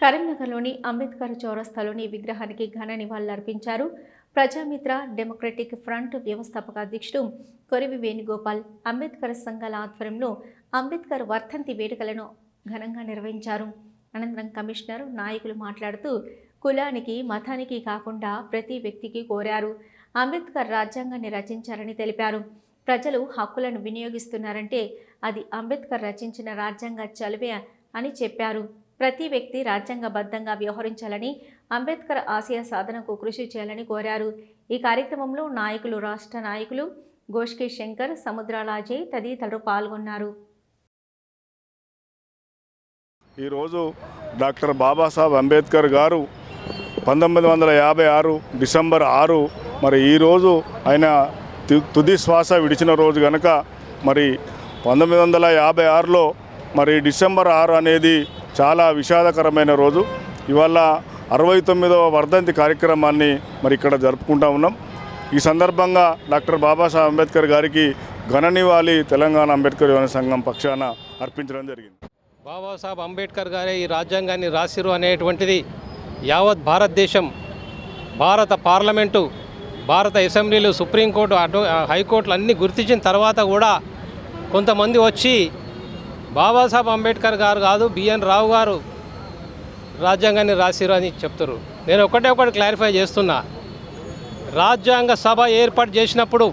కరీంనగర్లోని అంబేద్కర్ చౌరస్తాలోని విగ్రహానికి ఘన నివాళులర్పించారు ప్రజామిత్ర డెమోక్రటిక్ ఫ్రంట్ వ్యవస్థాపక అధ్యక్షుడు కొరివి వేణుగోపాల్ అంబేద్కర్ సంఘాల ఆధ్వర్యంలో అంబేద్కర్ వర్ధంతి వేడుకలను ఘనంగా నిర్వహించారు. అనంతరం కమిషనర్ నాయకులు మాట్లాడుతూ కులానికి మతానికి కాకుండా ప్రతి వ్యక్తికి కోరారు. అంబేద్కర్ రాజ్యాంగాన్ని రచించారని తెలిపారు. ప్రజలు హక్కులను వినియోగిస్తున్నారంటే అది అంబేద్కర్ రచించిన రాజ్యాంగ చలువే అని చెప్పారు. ప్రతి వ్యక్తి రాజ్యాంగబద్ధంగా వ్యవహరించాలని అంబేద్కర్ ఆశయ సాధనకు కృషి చేయాలని కోరారు. ఈ కార్యక్రమంలో నాయకులు రాష్ట్ర నాయకులు గోష్కి శంకర్ సముద్రాల తదితరులు పాల్గొన్నారు. ఈరోజు డాక్టర్ బాబాసాహెబ్ అంబేద్కర్ గారు పంతొమ్మిది వందల యాభై ఆరు డిసెంబర్ ఆరు మరి ఈరోజు ఆయన తు- తుది శ్వాస విడిచిన రోజు కనుక మరి పంతొమ్మిది వందల యాభై ఆరులో మరి డిసెంబర్ ఆరు అనేది చాలా విషాదకరమైన రోజు. ఇవాళ అరవై తొమ్మిదవ వర్ధంతి కార్యక్రమాన్ని మరి ఇక్కడ జరుపుకుంటా ఉన్నాం. ఈ సందర్భంగా డాక్టర్ బాబాసాహెబ్ అంబేద్కర్ గారికి ఘన నివాళి తెలంగాణ అంబేద్కర్ యువన సంఘం పక్షాన అర్పించడం జరిగింది. బాబాసాహెబ్ అంబేద్కర్ గారే ఈ రాజ్యాంగాన్ని రాసిరు అనేటువంటిది యావత్ భారతదేశం భారత పార్లమెంటు భారత అసెంబ్లీలు సుప్రీంకోర్టు అటు హైకోర్టులు అన్నీ గుర్తించిన తర్వాత కూడా కొంతమంది వచ్చి బాబాసాహెబ్ అంబేద్కర్ గారు కాదు బిఎన్ రావు గారు రాజ్యాంగాన్ని రాసిరు అని చెప్తారు నేను ఒకటే ఒకటి క్లారిఫై చేస్తున్నా. రాజ్యాంగ సభ ఏర్పాటు చేసినప్పుడు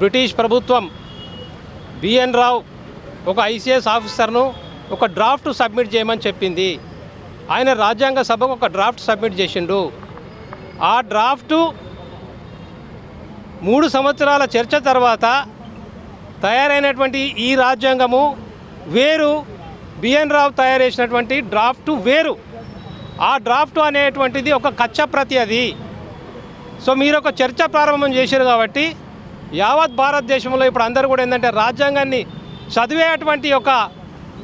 బ్రిటిష్ ప్రభుత్వం బిఎన్ రావు ఒక ఐసీఎస్ ఆఫీసర్ను ఒక డ్రాఫ్ట్ సబ్మిట్ చేయమని చెప్పింది. ఆయన రాజ్యాంగ సభకు ఒక డ్రాఫ్ట్ సబ్మిట్ చేసిండు. ఆ డ్రాఫ్టు మూడు సంవత్సరాల చర్చ తర్వాత తయారైనటువంటి ఈ రాజ్యాంగము వేరు బిఎన్ రావు తయారు చేసినటువంటి డ్రాఫ్ట్ వేరు. ఆ డ్రాఫ్ట్ అనేటువంటిది ఒక కచ్చ ప్రతి అది. సో మీరు ఒక చర్చ ప్రారంభం చేశారు కాబట్టి యావత్ భారతదేశంలో ఇప్పుడు అందరూ కూడా ఏంటంటే రాజ్యాంగాన్ని చదివేటువంటి ఒక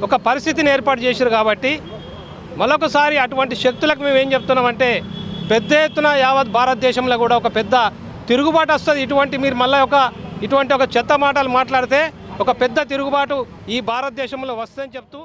ఒక పరిస్థితిని ఏర్పాటు చేశారు కాబట్టి మరొకసారి అటువంటి శక్తులకు మేము ఏం చెప్తున్నామంటే పెద్ద ఎత్తున యావత్ భారతదేశంలో కూడా ఒక పెద్ద తిరుగుబాటు వస్తుంది. ఇటువంటి మీరు మళ్ళీ ఒక ఇటువంటి ఒక చెత్త మాటలు మాట్లాడితే ఒక పెద్ద తిరుగుబాటు ఈ భారతదేశంలో వస్తుందని చెప్తూ